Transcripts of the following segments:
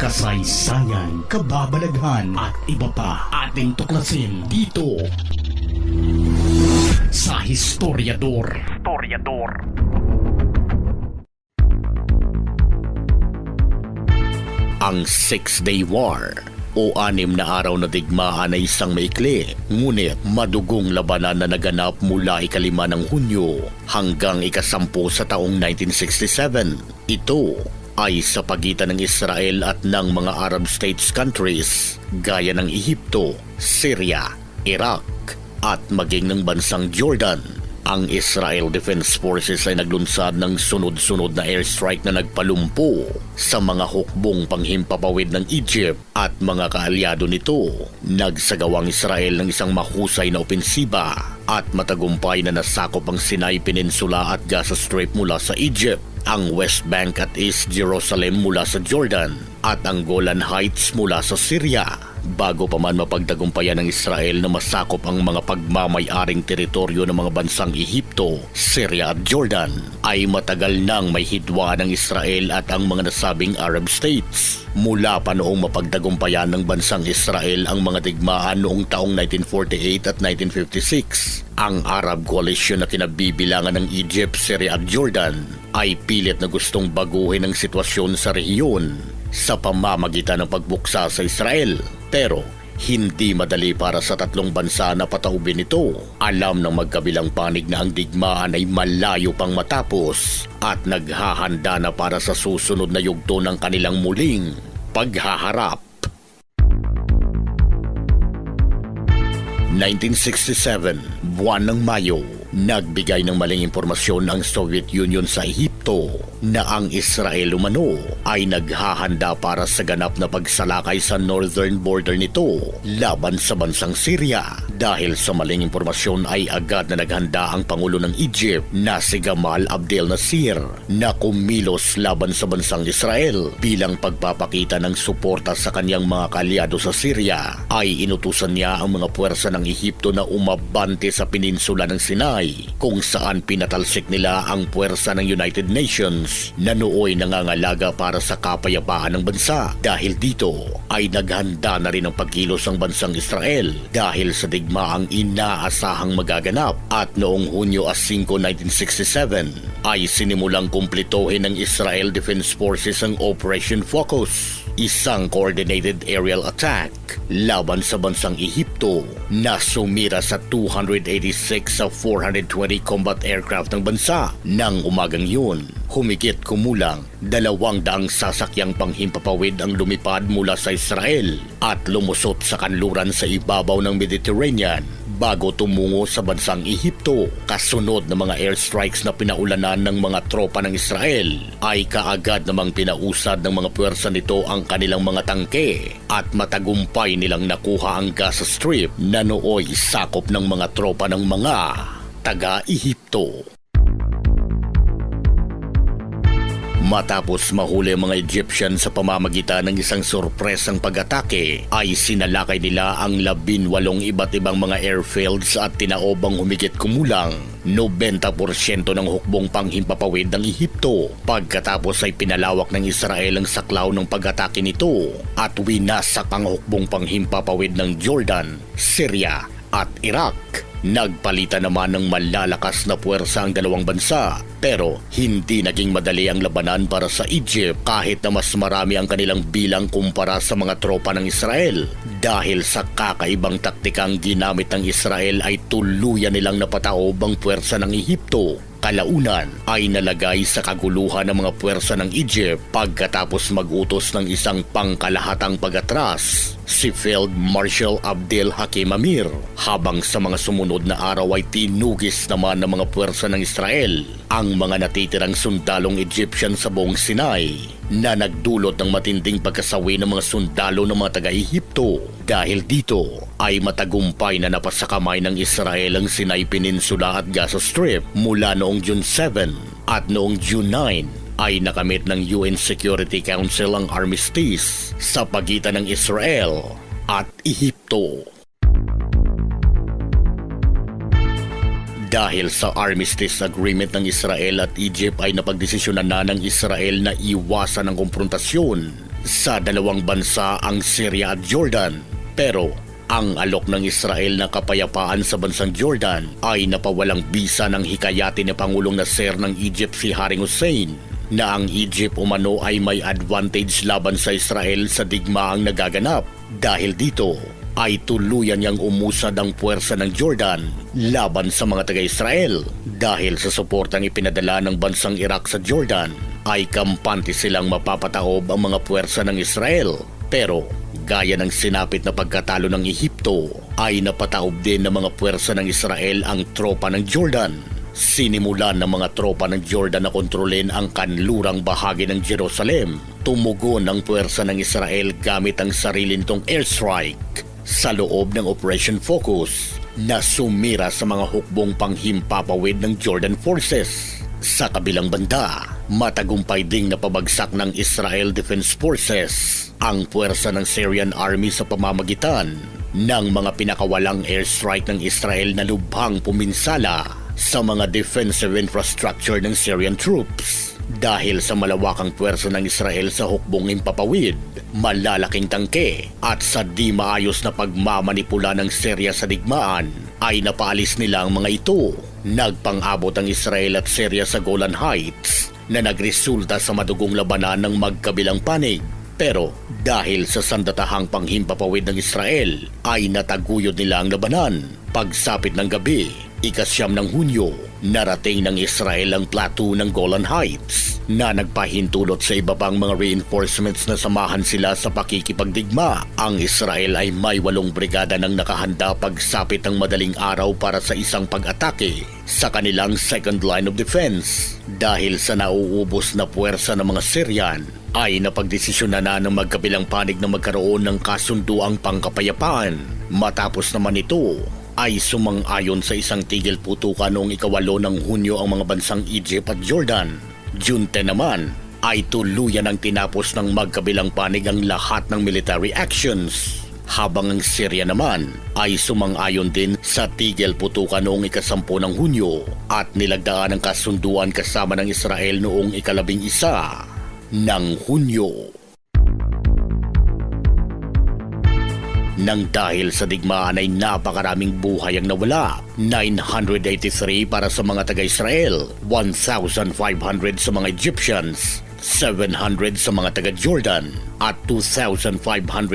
kasaysayan, kababalaghan at iba pa ating tuklasin dito sa Historiador. Historiador. Ang Six-Day War o anim na araw na digmaan ay isang maikli, ngunit madugong labanan na naganap mula ikalima ng Hunyo hanggang ikasampu sa taong 1967. Ito ay sa pagitan ng Israel at ng mga Arab States countries gaya ng Ehipto, Syria, Iraq at maging ng bansang Jordan. Ang Israel Defense Forces ay naglunsad ng sunod-sunod na airstrike na nagpalumpo sa mga hukbong panghimpapawid ng Egypt at mga kaalyado nito. Nagsagawang Israel ng isang mahusay na opensiba at matagumpay na nasakop ang Sinai Peninsula at Gaza Strip mula sa Egypt, ang West Bank at East Jerusalem mula sa Jordan at ang Golan Heights mula sa Syria bago pa man mapagtagumpayan ng Israel na masakop ang mga pagmamayaring teritoryo ng mga bansang Ehipto, Syria at Jordan, ay matagal nang may hidwa ng Israel at ang mga nasabing Arab states. Mula pa noong mapagtagumpayan ng bansang Israel ang mga digmaan noong taong 1948 at 1956, ang Arab Coalition na kinabibilangan ng Egypt, Syria at Jordan ay pilit na gustong baguhin ang sitwasyon sa rehiyon sa pamamagitan ng pagbuksa sa Israel. Pero hindi madali para sa tatlong bansa na pataubin ito. Alam ng magkabilang panig na ang digmaan ay malayo pang matapos at naghahanda na para sa susunod na yugto ng kanilang muling paghaharap. 1967, buwan ng Mayo, nagbigay ng maling impormasyon ang Soviet Union sa Ehipto na ang Israel umano ay naghahanda para sa ganap na pagsalakay sa northern border nito laban sa bansang Syria. Dahil sa maling impormasyon ay agad na naghanda ang Pangulo ng Egypt na si Gamal Abdel Nasir na kumilos laban sa bansang Israel bilang pagpapakita ng suporta sa kanyang mga kalyado sa Syria ay inutusan niya ang mga puwersa ng Ehipto na umabante sa peninsula ng Sinai kung saan pinatalsik nila ang puwersa ng United Nations na nooy nangangalaga para sa kapayapaan ng bansa. Dahil dito ay naghanda na rin ang pagkilos ang bansang Israel dahil sa digmaang inaasahang magaganap at noong Hunyo 5, 1967 ay sinimulang kumplitohin ng Israel Defense Forces ang Operation Focus isang coordinated aerial attack laban sa bansang Ehipto na sumira sa 286 sa 420 combat aircraft ng bansa. Nang umagang yun, humigit kumulang dalawang daang sasakyang panghimpapawid ang lumipad mula sa Israel at lumusot sa kanluran sa ibabaw ng Mediterranean bago tumungo sa bansang Ehipto. Kasunod ng mga airstrikes na pinaulanan ng mga tropa ng Israel ay kaagad namang pinausad ng mga puwersa nito ang kanilang mga tangke at matagumpay nilang nakuha ang Gaza Strip na nooy sakop ng mga tropa ng mga taga-Ehipto. Matapos mahuli ang mga Egyptian sa pamamagitan ng isang sorpresang pag-atake, ay sinalakay nila ang labinwalong iba't ibang mga airfields at tinaobang humigit kumulang 90% ng hukbong panghimpapawid ng Ehipto. Pagkatapos ay pinalawak ng Israel ang saklaw ng pag-atake nito at winasak ang hukbong panghimpapawid ng Jordan, Syria at Iraq. Nagpalitan naman ng malalakas na puwersa ang dalawang bansa pero hindi naging madali ang labanan para sa Egypt kahit na mas marami ang kanilang bilang kumpara sa mga tropa ng Israel. Dahil sa kakaibang taktikang ginamit ng Israel ay tuluyan nilang napataob ang puwersa ng Ehipto kalaunan ay nalagay sa kaguluhan ng mga puwersa ng Egypt pagkatapos magutos ng isang pangkalahatang pag-atras si Field Marshal Abdel Hakim Amir habang sa mga sumunod na araw ay tinugis naman ng mga puwersa ng Israel ang mga natitirang sundalong Egyptian sa buong Sinai na nagdulot ng matinding pagkasawi ng mga sundalo ng mga taga-Ehipto. Dahil dito ay matagumpay na napasakamay ng Israel ang Sinai Peninsula at Gaza Strip mula noong June 7 at noong June 9 ay nakamit ng UN Security Council ang armistice sa pagitan ng Israel at Ehipto. Dahil sa Armistice Agreement ng Israel at Egypt ay napagdesisyonan na ng Israel na iwasan ang konfrontasyon sa dalawang bansa ang Syria at Jordan. Pero ang alok ng Israel na kapayapaan sa bansang Jordan ay napawalang bisa ng hikayati ni Pangulong Nasser ng Egypt si Haring Hussein na ang Egypt umano ay may advantage laban sa Israel sa digmaang nagaganap. Dahil dito ay tuluyan niyang umusad ang puwersa ng Jordan laban sa mga taga-Israel dahil sa suportang ipinadala ng bansang Iraq sa Jordan ay kampante silang mapapataob ang mga puwersa ng Israel. Pero gaya ng sinapit na pagkatalo ng Ehipto ay napataob din ng mga puwersa ng Israel ang tropa ng Jordan. Sinimulan ng mga tropa ng Jordan na kontrolin ang kanlurang bahagi ng Jerusalem. Tumugon ang puwersa ng Israel gamit ang sarili nitong airstrike sa loob ng Operation Focus na sumira sa mga hukbong panghimpapawid ng Jordan Forces. Sa kabilang banda, matagumpay ding napabagsak ng Israel Defense Forces ang puwersa ng Syrian Army sa pamamagitan ng mga pinakawalang airstrike ng Israel na lubhang puminsala sa mga defensive infrastructure ng Syrian troops. Dahil sa malawakang puwersa ng Israel sa hukbong impapawid, malalaking tangke at sa di maayos na pagmamanipula ng Syria sa digmaan ay napaalis nila ang mga ito. Nagpang-abot ang Israel at Syria sa Golan Heights na nagresulta sa madugong labanan ng magkabilang panig. Pero dahil sa sandatahang panghimpapawid ng Israel ay nataguyod nila ang labanan. Pagsapit ng gabi, ikasyam ng Hunyo, narating ng Israel ang plateau ng Golan Heights na nagpahintulot sa iba pang mga reinforcements na samahan sila sa pakikipagdigma. Ang Israel ay may walong brigada ng nakahanda pagsapit ng madaling araw para sa isang pag-atake sa kanilang second line of defense. Dahil sa nauubos na puwersa ng mga Syrian, ay napagdesisyonan na ng magkabilang panig na magkaroon ng kasunduang pangkapayapaan. Matapos naman ito, ay sumang-ayon sa isang tigil putukan noong ikawalo ng Hunyo ang mga bansang Egypt at Jordan. June 10 naman ay tuluyan ang tinapos ng magkabilang panig ang lahat ng military actions. Habang ang Syria naman ay sumang-ayon din sa tigil putukan noong ikasampu ng Hunyo at nilagdaan ang kasunduan kasama ng Israel noong ikalabing isa ng Hunyo. Nang dahil sa digmaan ay napakaraming buhay ang nawala. 983 para sa mga taga-Israel, 1,500 sa mga Egyptians, 700 sa mga taga-Jordan, at 2,500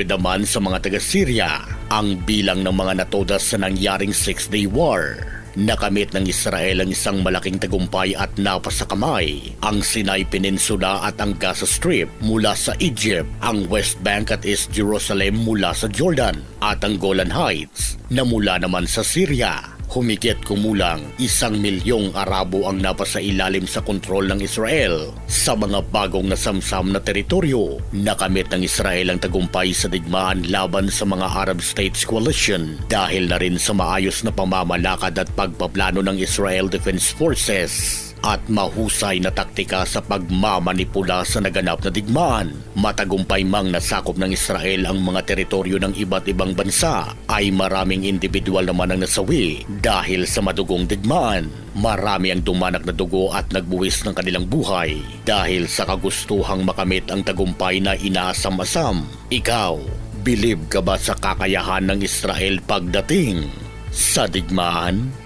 naman sa mga taga-Syria. Ang bilang ng mga natodas sa nangyaring Six-Day War. Nakamit ng Israel ang isang malaking tagumpay at napasakamay ang Sinai Peninsula at ang Gaza Strip mula sa Egypt, ang West Bank at East Jerusalem mula sa Jordan at ang Golan Heights na mula naman sa Syria. Humigit kumulang isang milyong Arabo ang napasa ilalim sa kontrol ng Israel sa mga bagong nasamsam na teritoryo. Nakamit ng Israel ang tagumpay sa digmaan laban sa mga Arab States Coalition dahil na rin sa maayos na pamamalakad at pagpaplano ng Israel Defense Forces at mahusay na taktika sa pagmamanipula sa naganap na digmaan. Matagumpay mang nasakop ng Israel ang mga teritoryo ng iba't ibang bansa ay maraming individual naman ang nasawi dahil sa madugong digmaan. Marami ang dumanak na dugo at nagbuwis ng kanilang buhay dahil sa kagustuhang makamit ang tagumpay na inaasam-asam. Ikaw, bilib ka ba sa kakayahan ng Israel pagdating sa digmaan?